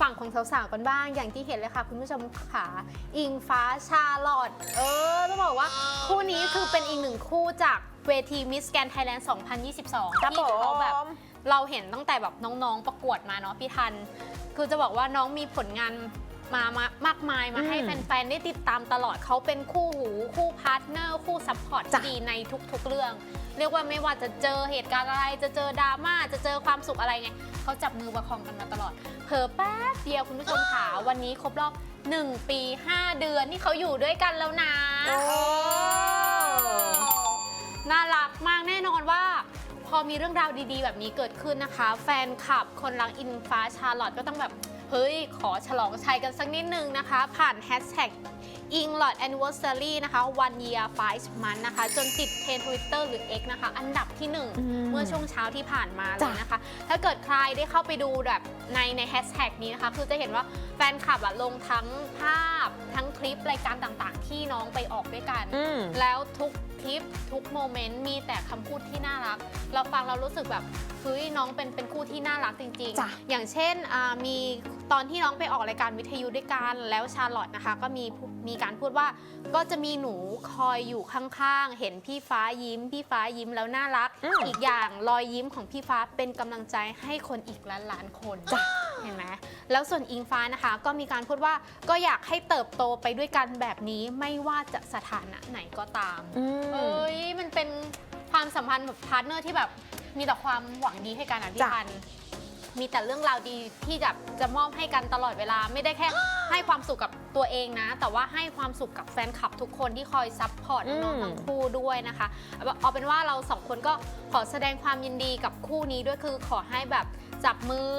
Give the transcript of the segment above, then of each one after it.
ฝั่งของสาวๆกันบ้าง อย่างที่เห็นเลยค่ะ คุณผู้ชมค่ะ อิงฟ้าชาลอตเออต้องบอกว่าคู่นี้คือเป็นอีกหนึ่งคู่จากเวทีมิสแกนไทยแลนด์ 2022 ครับที่เขาแบบผมเราเห็นตั้งแต่แบบน้องๆประกวดมาเนาะพี่ทัน คือจะบอกว่าน้องมีผลงาน มามามากมายมาให้อืมแฟนๆ ได้ติดตามตลอดเขาเป็นคู่หู คู่พาร์ทเนอร์ คู่ซัพพอร์ตจ้ะที่ดีในทุกๆ เรื่อง เรียกว่าไม่ว่าจะเจอเหตุการณ์อะไร จะเจอดราม่า จะเจอความสุขอะไรไงเขาจับมือประคองกันมาตลอด เผลอแป๊บเดียวคุณผู้ชมค่ะวันนี้ครบรอบ 1 ปี 5 เดือนที่เขาอยู่ด้วยกันแล้วนะโอ้น่ารักมากแน่นอนว่า พอมีเรื่องราวดีๆ แบบนี้เกิดขึ้นนะคะ แฟนคลับคนรักอินฟ้าชาร์ลอตก็ต้องแบบ เฮ้ย ขอฉลองชัยกันสักนิดนึงนะคะ ผ่านแฮชแท็ก i n g l o t anniversary นะคะ one year five month นะคะ จนติดเทรนทวิตเตอร์หรือ X นะคะ อันดับที่อืม1เมื่อช่วงเช้าที่ผ่านมาเลจ้ะยนะคะ ถ้าเกิดใครได้เข้าไปดูแบบในในแฮชแท็กนี้นะคะ คือจะเห็นว่าแฟนคลับอะลงทั้งภาพ ทั้งคลิป รายการต่างๆ ที่น้องไปออกด้วยกันอืมแล้วทุกคลิปทุกโมเมนต์มีแต่คำพูดที่น่ารัก เราฟังเรารู้สึกแบบเฮ้ยน้องเป็นเป็นคู่ที่น่ารักจริงจ้ะๆอย่างเช่นอ่ามี ตอนที่น้องไปออกรายการวิทยุด้วยกันแล้วชาร์ลอตนะคะก็มีพูมีการพูดว่าก็จะมีหนูคอยอยู่ข้างๆ เห็นพี่ฟ้ายิ้ม พี่ฟ้ายิ้มแล้วน่ารักอืมอีกอย่างรอยยิ้มของพี่ฟ้าเป็นกำลังใจให้คนอีกล้านล้านๆคนจ้ะเห็นไหมแล้วส่วนอิงฟ้านะคะก็มีการพูดว่าก็อยากให้เติบโตไปด้วยกันแบบนี้ไม่ว่าจะสถานะไหนก็ตามอืมเอ้ยมันเป็นความสัมพันธ์แบบพาร์ทเนอร์ที่แบบมีแต่ความหวังดีให้กันอะพี่จ้ะพันธุ์ มีแต่เรื่องราวดีที่จะจะมอบให้กันตลอดเวลา ไม่ได้แค่ให้ความสุขกับตัวเองนะ แต่ว่าให้ความสุขกับแฟนคลับทุกคนที่คอยซัพพอร์ตน้องๆทั้งคู่ด้วยนะคะเอาเอาเป็นว่าเราสองคนก็ขอแสดงความยินดีกับคู่นี้ด้วยคือขอให้แบบ จับมือ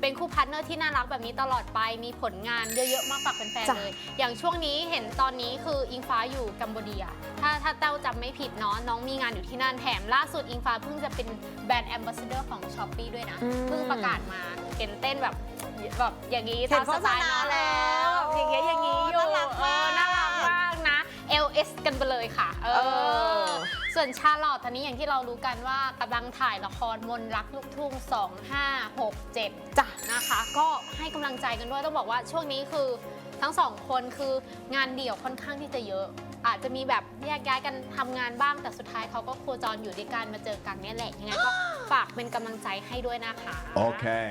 เป็นคู่พาร์ทเนอร์ที่น่ารักแบบนี้ตลอดไป มีผลงานเยอะๆ มากฝากแฟนจ้ะๆเลย อย่างช่วงนี้เห็นตอนนี้คืออิงฟ้าอยู่กัมพูเดีย ถ้าถ้าเต้าจำไม่ผิดเนาะน้องมีงานอยู่ที่นั่นแถมล่าสุดอิงฟ้าเพิ่งจะเป็นแบรนด์แอมบาสเดอร์ของช้อปปีด้วยนะ อืม เพิ่งประกาศมาเห็นเต้นแบบแบบอย่างนี้เห็ตานมสไตล์โฆษณาน้องแล้วอย่างเงี้ยอย่างงี้อยู่น่ารักมาก เออน่ารักมากนะ LS กันไปเลยค่ะ เอเอออ ส่วนชาลอตตอนนี้อย่างที่เรารู้กันว่ากำลังถ่ายละครมนต์รักลูกทุ่ง 2567จ้ะนะคะ ก็ให้กำลังใจกันด้วยต้องบอกว่าช่วงนี้คือทั้งสองคนคืองานเดี่ยวค่อนข้างที่จะเยอะ อาจจะมีแบบแยกย้ายกันทำงานบ้างแต่สุดท้ายเขาก็โคจรอยู่ด้วยกันมาเจอกันเนี่ยแหละยังไงก็ฝากเป็นกำลังใจให้ด้วยนะคะ Okay.